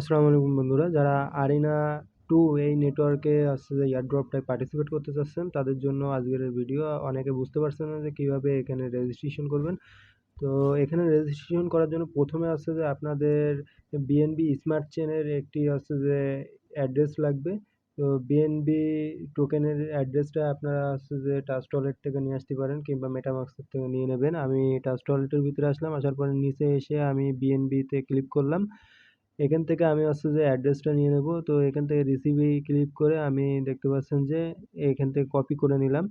আসসালামু আলাইকুম বন্ধুরা, যারা আরিনা টু এই নেটওয়ার্কে আসছে যে এয়ারড্রপটায় পার্টিসিপেট করতে চাচ্ছেন, তাদের জন্য আজকের ভিডিও অনেকে বুঝতে পারছেন না যে কীভাবে এখানে রেজিস্ট্রেশন করবেন। তো এখানে রেজিস্ট্রেশন করার জন্য প্রথমে আসছে যে আপনাদের বিএনবি স্মার্ট চেনের একটি হচ্ছে যে অ্যাড্রেস লাগবে। তো বিএনবি টোকেনের অ্যাড্রেসটা আপনারা হচ্ছে যে টাচ টয়লেট থেকে নিয়ে আসতে পারেন কিংবা মেটামাক্সের থেকে নিয়ে নেবেন। আমি টাচ টয়লেটের ভিতরে আসলাম, আসার পরে নিচে এসে আমি বিএনবিতে ক্লিক করলাম। এখান থেকে আমি হচ্ছে যে অ্যাড্রেসটা নিয়ে নেব। তো এখান থেকে রিসিভে ক্লিক করে আমি দেখতে পাচ্ছেন যে এখান থেকে কপি করে নিলাম।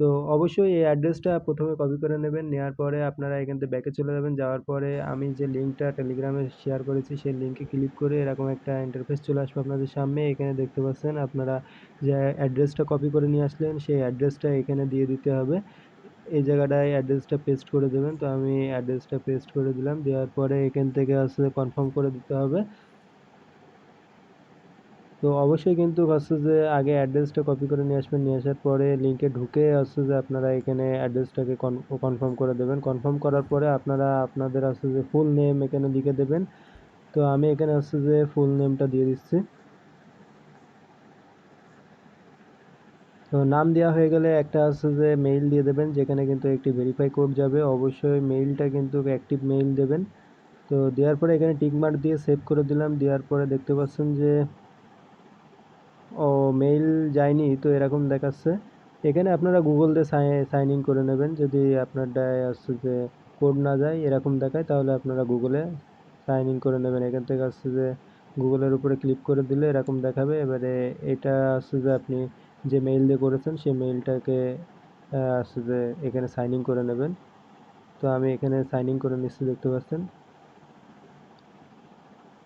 তো অবশ্যই এই অ্যাড্রেসটা প্রথমে কপি করে নেবেন। নেওয়ার পরে আপনারা এখান থেকে ব্যাকে চলে যাবেন। যাওয়ার পরে আমি যে লিঙ্কটা টেলিগ্রামে শেয়ার করেছি, সেই লিঙ্কে ক্লিক করে এরকম একটা ইন্টারফেস চলে আসবে আপনাদের সামনে। এখানে দেখতে পাচ্ছেন আপনারা যে অ্যাড্রেসটা কপি করে নিয়ে আসলেন, সেই অ্যাড্রেসটা এখানে দিয়ে দিতে হবে। এই জায়গাটায় অ্যাড্রেসটা পেস্ট করে দেবেন। তো আমি অ্যাড্রেসটা পেস্ট করে দিলাম। দেওয়ার পরে এখান থেকে আসলে কনফার্ম করে দিতে হবে। তো অবশ্যই কিন্তু হচ্ছে যে আগে অ্যাড্রেসটা কপি করে নিয়ে আসবেন। নিয়ে আসার পরে লিঙ্কে ঢুকে হচ্ছে যে আপনারা এখানে অ্যাড্রেসটাকে কনফার্ম করে দেবেন। কনফার্ম করার পরে আপনারা আপনাদের হচ্ছে যে ফুল নেম এখানে লিখে দেবেন। তো আমি এখানে হচ্ছে যে ফুল নেমটা দিয়ে দিচ্ছি। তো নাম দেওয়া হয়ে গেলে একটা আছে যে মেইল দিয়ে দেবেন, যেখানে কিন্তু একটি ভেরিফাই কোড যাবে। অবশ্যই মেইলটা কিন্তু অ্যাক্টিভ মেইল দেবেন। তো দেওয়ার পরে এখানে টিকমার্ক দিয়ে সেভ করে দিলাম। দেওয়ার পরে দেখতে পাচ্ছেন যে, ও মেইল যায়নি, তো এরকম দেখাচ্ছে। এখানে আপনারা গুগল দিয়ে সাইন ইন করে নেবেন। যদি আপনারটায় আসছে যে কোড না যায়, এরকম দেখায়, তাহলে আপনারা গুগলে সাইন ইন করে নেবেন। এখান থেকে আসছে যে গুগলের উপরে ক্লিক করে দিলে এরকম দেখাবে। এবারে এটা আসছে যে আপনি যে মেইল দিয়ে করেছেন, সেই মেইলটাকে আসছে যে এখানে সাইন ইন করে নেবেন। তো আমি এখানে সাইন ইন করে নিচ্ছি দেখতে পাচ্ছেন।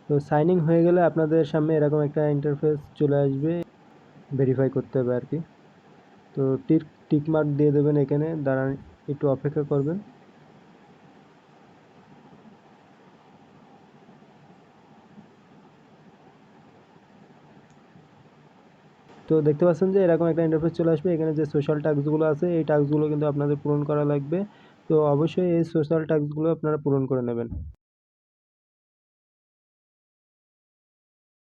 তো সাইনিং হয়ে গেলে আপনাদের সামনে এরকম একটা ইন্টারফেস চলে আসবে ভেরিফাই করতে হবে আর কি। তো টিক টিক মার্ক দিয়ে দেবেন এখানে, দাঁড়ান, একটু অপেক্ষা করবেন। তো দেখতে পাচ্ছেন যে এরকম একটা ইন্টারফেস চলে আসবে। এখানে যে সোশ্যাল টাস্কগুলো আছে, এই টাস্কগুলো কিন্তু আপনাদের পূরণ করা লাগবে। তো অবশ্যই এই সোশ্যাল টাস্কগুলো আপনারা পূরণ করে নেবেন।